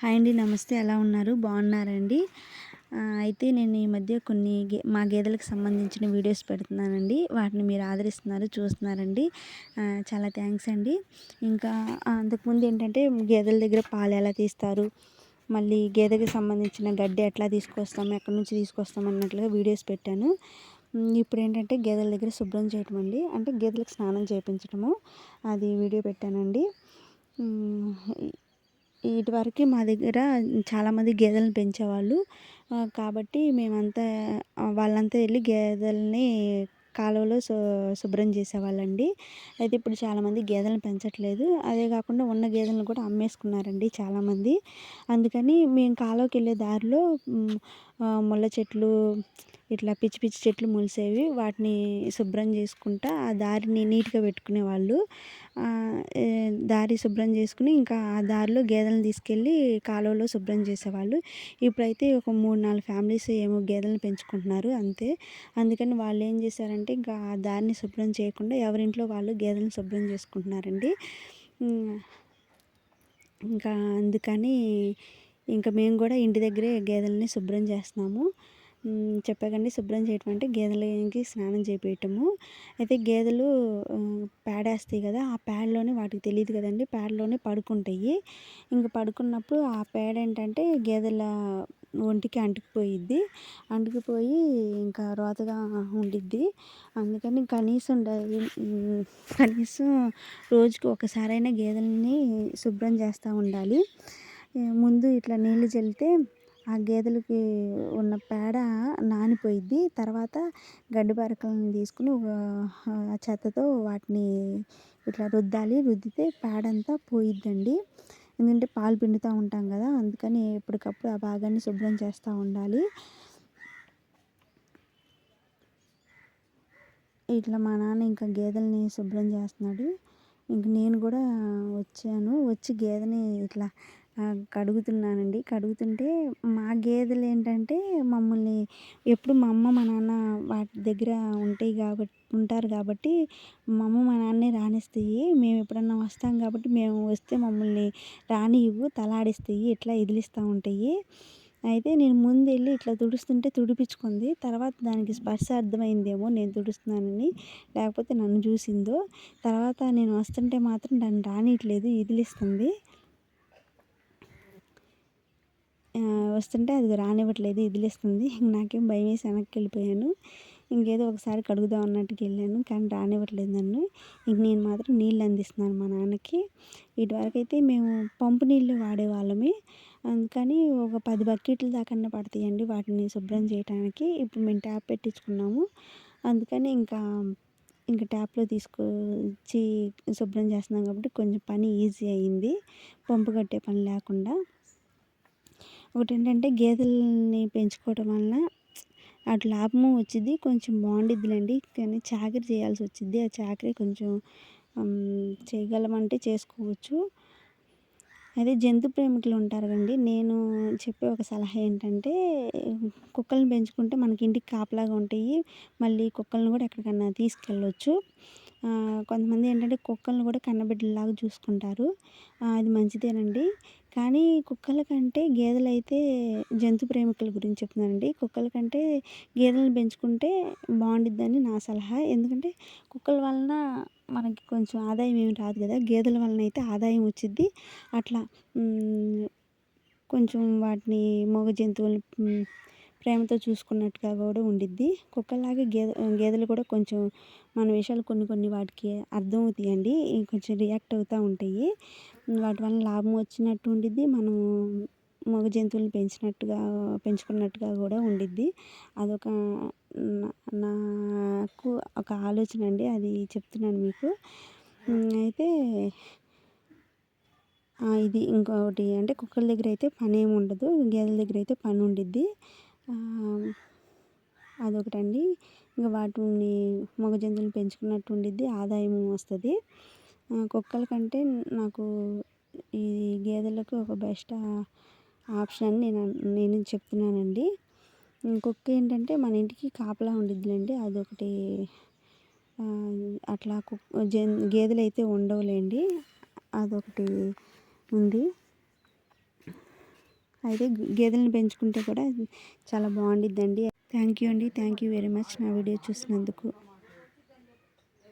Hi అండి నమస్తే. ఎలా ఉన్నారు? బాగున్నారండి? అయితే నేను ఈ మధ్య కొన్ని గే మా గేదెలకు సంబంధించిన వీడియోస్ పెడుతున్నానండి. వాటిని మీరు ఆదరిస్తున్నారు చూస్తున్నారండి. చాలా థ్యాంక్స్ అండి. ఇంకా అంతకుముందు ఏంటంటే గేదెల దగ్గర పాలు ఎలా తీస్తారు మళ్ళీ గేదెకి సంబంధించిన గడ్డి ఎట్లా తీసుకొస్తాము ఎక్కడి నుంచి తీసుకొస్తాం అన్నట్లుగా వీడియోస్ పెట్టాను. ఇప్పుడు ఏంటంటే గేదెల దగ్గర శుభ్రం చేయటం అండి. అంటే గేదెలకు స్నానం చేయించడము అది వీడియో పెట్టానండి. ఇటువరకు మా దగ్గర చాలామంది గేదెలను పెంచేవాళ్ళు. కాబట్టి మేమంతా వాళ్ళంతా వెళ్ళి గేదెలని కాలువలో శు శుభ్రం చేసేవాళ్ళండి. అయితే ఇప్పుడు చాలామంది గేదెలను పెంచట్లేదు. అదే కాకుండా ఉన్న గేదెలను కూడా అమ్మేసుకున్నారండి చాలామంది అందుకని మేము కాలువకి వెళ్ళే దారిలో ముళ్ళ చెట్లు ఇట్లా పిచ్చి పిచ్చి చెట్లు మొలిసేవి. వాటిని శుభ్రం చేసుకుంటా ఆ దారిని నీట్గా పెట్టుకునే వాళ్ళు. దారి శుభ్రం చేసుకుని ఇంకా ఆ దారిలో గేదెలను తీసుకెళ్ళి కాలువలో శుభ్రం చేసేవాళ్ళు. ఇప్పుడైతే ఒక మూడు నాలుగు ఫ్యామిలీస్ ఏమో గేదెలను పెంచుకుంటున్నారు అంతే. అందుకని వాళ్ళు ఏం చేశారంటే ఇంకా ఆ దారిని శుభ్రం చేయకుండా ఎవరింట్లో వాళ్ళు గేదెలను శుభ్రం చేసుకుంటున్నారండి. ఇంకా అందుకని ఇంకా మేము కూడా ఇంటి దగ్గరే గేదెలని శుభ్రం చేస్తున్నాము. చెప్పాకండి శుభ్రం చేయటం అంటే గేదెలకి స్నానం చేపించటము అయితే గేదెలు పేడేస్తాయి కదా ఆ పేడలోనే వాటికి తెలియదు కదండి పేడలోనే పడుకుంటాయి. ఇంకా పడుకున్నప్పుడు ఆ పేడ ఏంటంటే గేదెల ఒంటికి అంటుకుపోయిద్ది. అంటుకుపోయి ఇంకా రోతగా ఉండిద్ది. అందుకని కనీసం కనీసం రోజుకి ఒకసారైనా గేదెలని శుభ్రం చేస్తూ ఉండాలి. ముందు ఇట్లా నీళ్ళు చల్లితే ఆ గేదెలకి ఉన్న పేడ నానిపోయిద్ది. తర్వాత గడ్డి పరకలను తీసుకుని ఆ చెత్తతో వాటిని ఇట్లా రుద్దాలి. రుద్దితే పేడ అంతా పోయిద్దండి. ఎందుకంటే పాలు పిండుతూ ఉంటాం కదా అందుకని ఎప్పటికప్పుడు ఆ భాగాన్ని శుభ్రం చేస్తూ ఉండాలి. ఇట్లా మా నాన్న ఇంకా గేదెల్ని శుభ్రం చేస్తున్నాడు. ఇంక నేను కూడా వచ్చాను. వచ్చి గేదెని ఇట్లా కడుగుతున్నానండి. కడుగుతుంటే మా గేదెలు ఏంటంటే మమ్మల్ని ఎప్పుడు మా అమ్మ మా నాన్న వాటి దగ్గర ఉంటాయి కాబట్టి ఉంటారు కాబట్టి మా అమ్మ మా నాన్నే రానిస్తాయి. మేము ఎప్పుడన్నా వస్తాం కాబట్టి మేము వస్తే మమ్మల్ని రానివ్వు తలాడిస్తాయి ఇట్లా ఎదిలిస్తూ ఉంటాయి. అయితే నేను ముందు వెళ్ళి ఇట్లా తుడుస్తుంటే తుడిపించుకుంది. తర్వాత దానికి స్పర్శ అర్థమైందేమో నేను తుడుస్తున్నానని లేకపోతే నన్ను చూసిందో. తర్వాత నేను వస్తుంటే మాత్రం దాన్ని రానియట్లేదు ఎదిలిస్తుంది. వస్తుంటే అది రానివ్వట్లేదు ఇదిలేస్తుంది. నాకేం భయం వేసి వెనక్కి వెళ్ళిపోయాను. ఇంకేదో ఒకసారి కడుగుదాం అన్నట్టుకి వెళ్ళాను కానీ రానివ్వట్లేదు నన్ను. ఇంక నేను మాత్రం నీళ్ళు అందిస్తున్నాను మా నాన్నకి. ఇటువరకైతే మేము పంపు నీళ్ళు వాడేవాళ్ళమే. అందుకని ఒక పది బకెట్లు దాకా పడతాయండి వాటిని శుభ్రం చేయడానికి ఇప్పుడు మేము ట్యాప్ పెట్టించుకున్నాము. అందుకని ఇంకా ఇంకా ట్యాప్లో తీసుకొచ్చి శుభ్రం చేస్తున్నాం కాబట్టి కొంచెం పని ఈజీ అయింది. పంపు కట్టే పని లేకుండా. ఒకటి ఏంటంటే గేదెలని పెంచుకోవడం వలన అటు లాభము వచ్చింది కొంచెం బాగుండిద్దిలేండి. కానీ చాకరీ చేయాల్సి వచ్చింది ఆ చాకరీ కొంచెం చేయగలమంటే చేసుకోవచ్చు. అదే జంతు ప్రేమికులు ఉంటారు కండి నేను చెప్పే ఒక సలహా ఏంటంటే కుక్కలను పెంచుకుంటే మనకి ఇంటికి కాపలాగా ఉంటాయి. మళ్ళీ కుక్కల్ని కూడా ఎక్కడికన్నా తీసుకెళ్ళవచ్చు కొంతమంది ఏంటంటే కుక్కలను కూడా కన్నబిడ్డలాగా చూసుకుంటారు. అది మంచిదేనండి. కానీ కుక్కల కంటే గేదెలు అయితే జంతు ప్రేమికుల గురించి చెప్తున్నానండి. కుక్కల కంటే గేదెలను పెంచుకుంటే బాగుండిద్దని నా సలహా. ఎందుకంటే కుక్కల వలన మనకి కొంచెం ఆదాయం ఏమి రాదు కదా. గేదెల వలన అయితే ఆదాయం వచ్చిద్ది. అట్లా కొంచెం వాటిని మగ జంతువులు ప్రేమతో చూసుకున్నట్టుగా కూడా ఉండిద్ది. కుక్కలాగే గేదె గేదెలు కూడా కొంచెం మన విషయాలు కొన్ని కొన్ని వాటికి అర్థం అవుతాయండి. కొంచెం రియాక్ట్ అవుతూ ఉంటాయి. వాటి వల్ల లాభం వచ్చినట్టు ఉండిద్ది. మనం మగ జంతువులను పెంచినట్టుగా పెంచుకున్నట్టుగా కూడా ఉండిద్ది. అదొక నాకు ఒక ఆలోచన అండి. అది చెప్తున్నాను మీకు. అయితే ఇది ఇంకొకటి అంటే కుక్కల దగ్గర అయితే పని ఏమి ఉండదు. గేదెల దగ్గర అయితే పని ఉండిద్ది. అదొకటండి. ఇంకా వాటిని మగ జంతువులను పెంచుకున్నట్టు ఉండిద్ది ఆదాయం వస్తుంది. కుక్కల కంటే నాకు ఈ గేదెలకు ఒక బెస్ట్ ఆప్షన్ అని నేను నేను చెప్తున్నానండి. కుక్క ఏంటంటే మన ఇంటికి కాపలా ఉండిద్దిలేండి అదొకటి అట్లా కుక్క గేదెలు అయితే ఉండవులేండి అదొకటి ఉంది. అయితే గేదెలను పెంచుకుంటే కూడా చాలా బాగుండిద్దండి. థ్యాంక్ యూ అండి. థ్యాంక్ యూ వెరీ మచ్ నా వీడియో చూసినందుకు.